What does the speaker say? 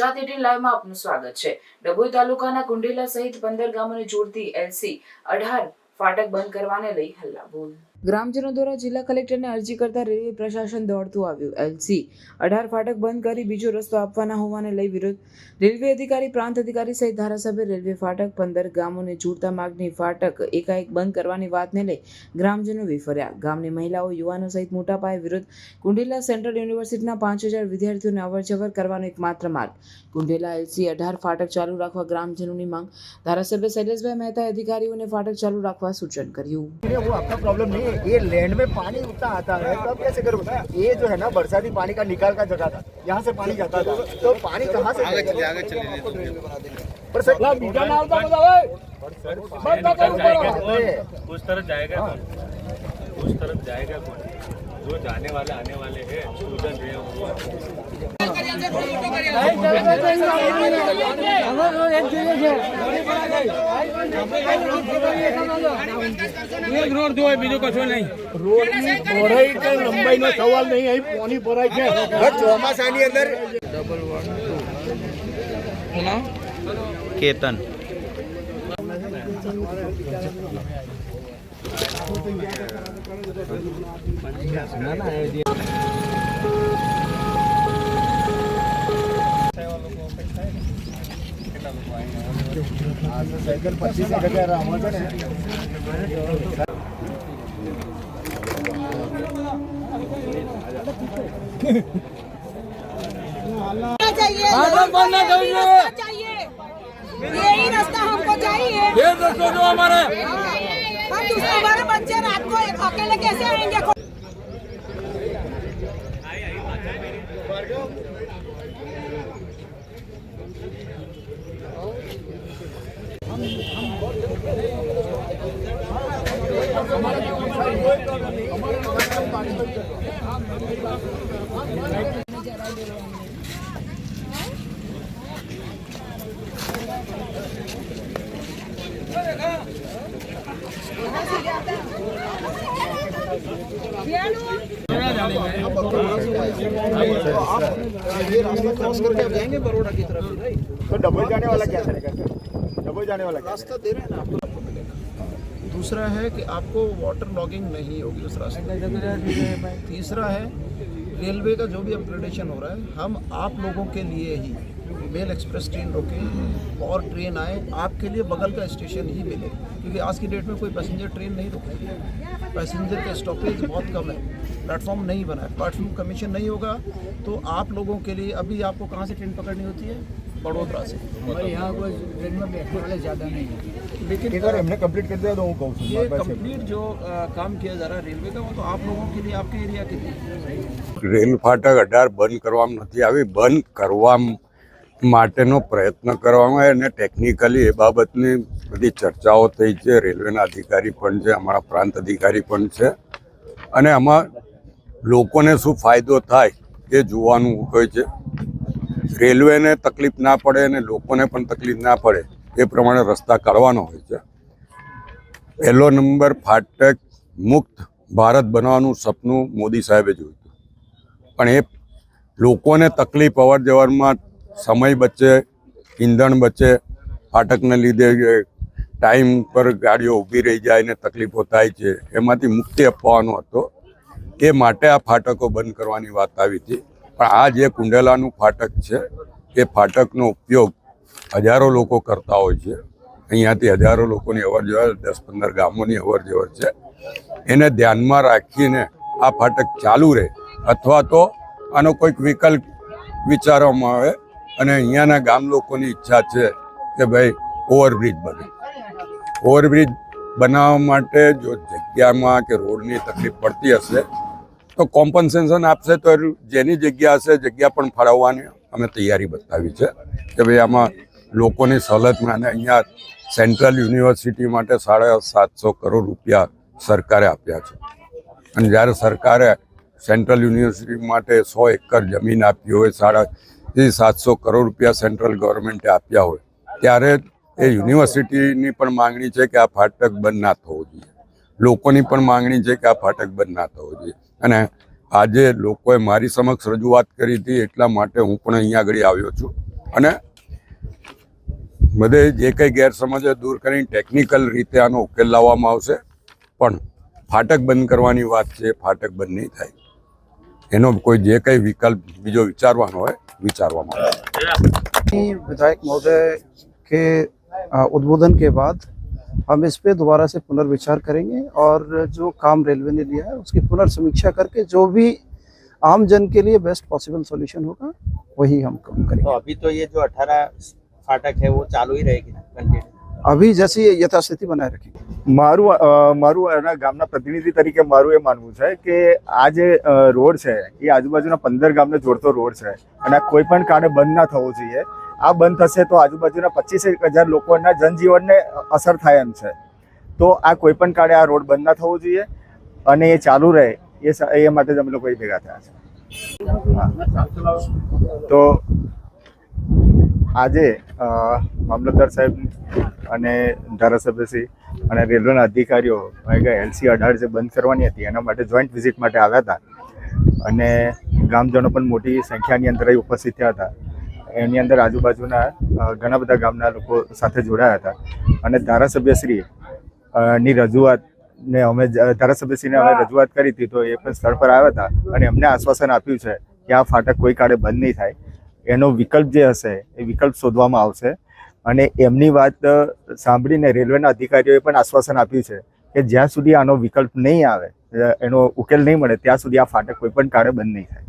Gujarat eighteen લાઈવમાં આપનું સ્વાગત છે. ડભોઈ તાલુકાના કુંડેલા સહિત પંદર ગામોને જોડતી એલસી અઢાર ફાટક બંધ કરવાને લઈ હલ્લાબોલ. ગ્રામજનો દ્વારા જિલ્લા કલેક્ટરને અરજી કરતા રેલવે પ્રશાસન દોડતું આવ્યું. એલસી અઢાર ફાટક બંધ કરી બીજો રસ્તો આપવાના હોવાને લઈ વિરોધ રેલવે અધિકારી, પ્રાંત અધિકારી સહિત ધારાસભ્ય રેલવે ફાટક પંદર ગામોને જોડતા માર્ગની ફાટક એકાએક બંધ કરવાની વાતને લઈ ગ્રામજનો વિફર્યા. ગામની મહિલાઓ, યુવાનો સહિત મોટા પાયે વિરોધ કુંડેલા સેન્ટ્રલ યુનિવર્સિટીના પાંચ હજાર વિદ્યાર્થીઓને અવરજવર કરવાનો એકમાત્ર માર્ગ. કુંડેલા એલસી અઢાર ફાટક ચાલુ રાખવા ગ્રામજનોની માંગ. ધારાસભ્ય શૈલેષભાઈ મહેતાએ અધિકારીઓને ફાટક ચાલુ રાખવા સૂચન કર્યું. પ્રોબ્લેમ वो है ये लैंड में पानी उतना आता है तो अब कैसे करोगे ये जो है ना बरसाती पानी का निकाल का जगह था। यहाँ से पानी जाता था। तो पानी कहाँ से आगे चले आगे चले पर सर बीजा ना होता उस तरफ़ जाएगा उस तरफ़ जाएगा जो जाने वाले आने वाले हैं स्टूडेंट हैं वो રોડની પહોળાઈ કે સવાલ નહીં. અહીં પોની છે ચોમાસાની અંદર કેતન. સાયકલ પચીસ જગ્યાએ રામો છે ને चाहिए रास्ता चाहिए यही रास्ता हमको चाहिए ये रास्ता जो हमारे हम दूसरे हमारे बच्चे रात को एक अकेले कैसे आएंगे तो डबल जाने वाला क्या डबल जाने वाला रास्ता दे रहे हैं ना आपको। दूसरा है कि आपको वाटर लॉगिंग नहीं होगी उस रास्ते तीसरा है रेलवे का जो भी अपग्रेडेशन हो रहा है, हम आप लोगों के लिए ही मेल एक्सप्रेस ट्रेन रोके और ट्रेन आए, आपके लिए बगल का स्टेशन ही मिले। क्योंकि आज की डेट में कोई पैसेंजर ट्रेन नहीं रुकती पैसेंजर का स्टॉपेज बहुत कम है। प्लेटफॉर्म नहीं बना है। प्लेटफॉर्म कमीशन नहीं होगा। तो आप लोगों के लिए, अभी आपको कहाँ से ट्रेन पकड़नी होती है? बड़ोदरा से। यहाँ कोई ट्रेन में बैठने वाले ज़्यादा नहीं है। लेकिन एक बार हमने कंप्लीट कर दिया तो હું કહું છું ये મારી પાસે कंप्लीट जो अ, काम किया जा रहा है रेलवे का वो तो आप लोगों के लिए आपके एरिया के लिए રેલ ફાટક અઢાર બંધ કરવામાં નથી આવી બંધ કરવા માટેનો પ્રયત્ન કરવામાં આવ્યો અને ટેકનિકલી એ બાબતની બધી ચર્ચાઓ થઈ છે રેલવેના અધિકારી પણ છે અમારા પ્રાંત અધિકારી પણ છે અને આમાં લોકોને શું ફાયદો થાય એ જોવાનું હોય છે રેલવેને તકલીફ ના પડે અને લોકોને પણ તકલીફ ના પડે એ પ્રમાણે રસ્તા કાઢવાનો હોય છે. પહેલો નંબર ફાટક મુક્ત ભારત બનાવવાનું સપનું મોદી સાહેબે જોયું હતું. પણ એ લોકોને તકલીફ અવર જવરમાં સમય બચે, ઈંધણ બચે, ફાટકને લીધે ટાઈમ પર ગાડીઓ ઊભી રહી જાય ને તકલીફો થાય છે. એમાંથી મુક્તિ અપાવવાનો હતો. એ માટે આ ફાટકો બંધ કરવાની વાત આવી હતી. પણ આ જે કુંડેલાનું ફાટક છે, એ ફાટકનો ઉપયોગ હજારો લોકો કરતા હોય છે. અહીંયાથી હજારો લોકોની અવર જવર દસ પંદર ગામોની અવર જવર છે. એને ધ્યાનમાં રાખીને આ ફાટક ચાલુ રહે. અથવા તો આનો કોઈક વિકલ્પ વિચારવામાં આવે અને અહીંયાના ગામ લોકોની ઈચ્છા છે કે ભાઈ ઓવરબ્રિજ બને. ઓવરબ્રિજ બનાવવા માટે જો જગ્યામાં કે રોડની તકલીફ પડતી હશે, તો કોમ્પન્સેશન આપશે તો જેની જગ્યા હશે, જગ્યા પણ ફાળવવાની. અમે તૈયારી બતાવી છે કે ભાઈ આમાં લોકોની સવલતમાં અને અહીંયા સેન્ટ્રલ યુનિવર્સિટી માટે સાડા સાતસો કરોડ રૂપિયા સરકારે આપ્યા છે. અને જ્યારે સરકારે સેન્ટ્રલ યુનિવર્સિટી માટે સો એકર જમીન આપી હોય, સાડા સાતસો કરોડ રૂપિયા સેન્ટ્રલ ગવર્મેન્ટે આપ્યા હોય, ત્યારે એ યુનિવર્સિટીની પણ માંગણી છે કે આ ફાટક બંધ ના થવો જોઈએ. લોકોની પણ માંગણી છે કે આ ફાટક બંધ ના થવો જોઈએ. અને આજે લોકોએ મારી સમક્ષ રજૂઆત કરી હતી એટલા માટે હું પણ અહીંયા આગળ આવ્યો છું અને બધે જે કંઈ ગેરસમજ હોય દૂર કરીને ટેકનિકલ રીતે આનો ઉકેલ લાવવામાં આવશે પણ ફાટક બંધ કરવાની વાત છે ફાટક બંધ નહીં થાય એનો કોઈ જે કંઈ વિકલ્પ બીજો વિચારવાનો હોય વિચારવામાં આવશે विधायक महोदय के अ, उद्बोधन के बाद हम इस पे दोबारा से पुनर्विचार करेंगे और जो काम रेलवे ने लिया है उसकी पुनर्समीक्षा करके जो भी आम जन के लिए बेस्ट पॉसिबल सॉल्यूशन होगा वही हम काम तो करेंगे अभी तो ये जो अठारह फाटक है वो चालू ही रहेगी ना कंटिन्यू अभी जैसी यथास्थिति बनाए रखेंगे મારું અ, મારું એના ગામના પ્રતિનિધિ તરીકે મારું એ માનવું છે કે આ જે અ, રોડ છે એ આજુબાજુના પંદર ગામને જોડતો રોડ છે અને આ કોઈ પણ કારણે બંધ ના થવો જોઈએ આ બંધ થશે તો આજુબાજુના પચીસ હજાર લોકોના જનજીવનને અસર થાય એમ છે. તો આ કોઈ પણ કાળે આ રોડ બંધ ના થવો જોઈએ અને એ ચાલુ રહે, એ એ માટે જ અમે લોકો ભેગા થયા છે. તો આજે મામલતદાર સાહેબ અને ધારાસભ્યશ્રી અને રેલવેના અધિકારીઓ એલસી અઢાર જે બંધ કરવાની હતી, એના માટે જોઈન્ટ વિઝિટ માટે આવ્યા હતા. અને ગ્રામજનો પણ મોટી સંખ્યાની અંદર ઉપસ્થિત થયા હતા. એની અંદર આજુબાજુના ઘણા બધા ગામના લોકો સાથે જોડાયા હતા. અને ધારાસભ્યશ્રી ની રજૂઆત ને અમે ધારાસભ્યશ્રીને અમે રજૂઆત કરી હતી તો એ પણ સ્થળ પર આવ્યા હતા. અને એમને આશ્વાસન આપ્યું છે કે આ ફાટક કોઈ કાળે બંધ નહીં થાય. એનો વિકલ્પ જે હશે એ વિકલ્પ શોધવામાં આવશે. અને એમની વાત સાંભળીને રેલવેના અધિકારીઓએ પણ આશ્વાસન આપ્યું છે કે જ્યાં સુધી આનો વિકલ્પ નહીં આવે એનો ઉકેલ નહીં મળે ત્યાં સુધી આ ફાટક કોઈ પણ કાળે બંધ નહીં થાય.